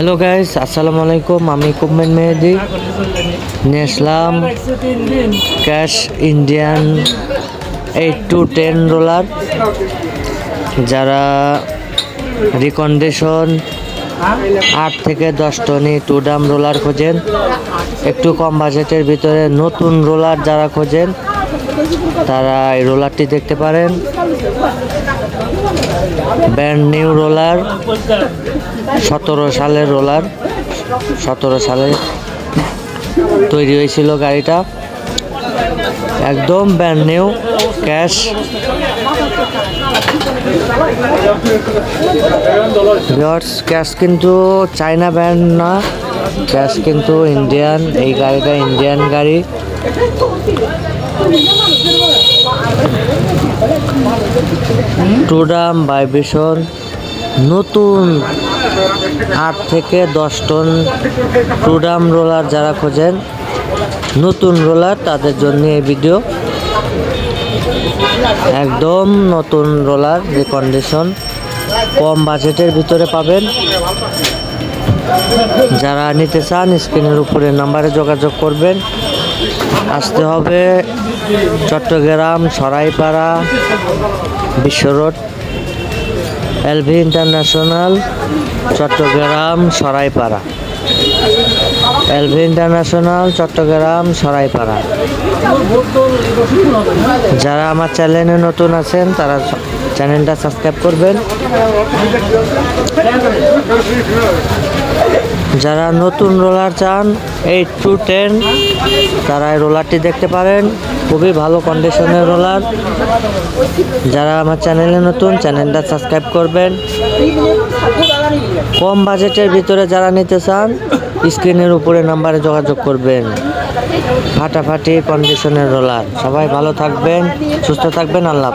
Hello guys, আসসালামু আলাইকুম। আমি কুমেন মেহেদি। নিয়ে আসলাম cash Indian eight to ten roller যারা রিকন্ডিশন আট থেকে দশ টনি টু ডাম রোলার খোঁজেন, একটু কম বাজেটের ভিতরে নতুন রোলার যারা খোঁজেন, তারা এই রোলারটি দেখতে পারেন। ব্র্যান্ড নিউ রোলার, সতেরো সালের রোলার, সতেরো সালে তৈরি হয়েছিল গাড়িটা। একদম ব্র্যান্ড নিউ, ক্যাশ। ক্যাশ কিন্তু চাইনা ব্র্যান্ড না, ক্যাশ কিন্তু ইন্ডিয়ান, এই গাড়িটা ইন্ডিয়ান গাড়ি। টুডাম ভাইব্রেশন নতুন আট থেকে দশ টন টুডাম রোলার যারা খোঁজেন, নতুন রোলার তাদের জন্য এই ভিডিও। একদম নতুন রোলার রিকন্ডিশন কম বাজেটের ভিতরে পাবেন। যারা নিতে চান, স্ক্রিনের উপরে নাম্বারে যোগাযোগ করবেন। আসতে হবে Chattogram, Saraipara, Bishwa road, LV international, Chattogram, Saraipara. LV international, Chattogram, Saraipara. যারা আমার চ্যানেলে নতুন আছেন, তারা চ্যানেলটা সাবস্ক্রাইব করবেন। যারা নতুন রোলার চান এইট টু টেন তারা এই রোলারটি দেখতে পারেন। খুবই ভালো কন্ডিশনের রোলার। যারা আমার চ্যানেলে নতুন, চ্যানেলটা সাবস্ক্রাইব করবেন। কম বাজেটের ভিতরে যারা নিতে চান, স্ক্রিনের উপরে নাম্বারে যোগাযোগ করবেন। ফাটাফাটি কন্ডিশনের রোলার। সবাই ভালো থাকবেন, সুস্থ থাকবেন, আল্লাহ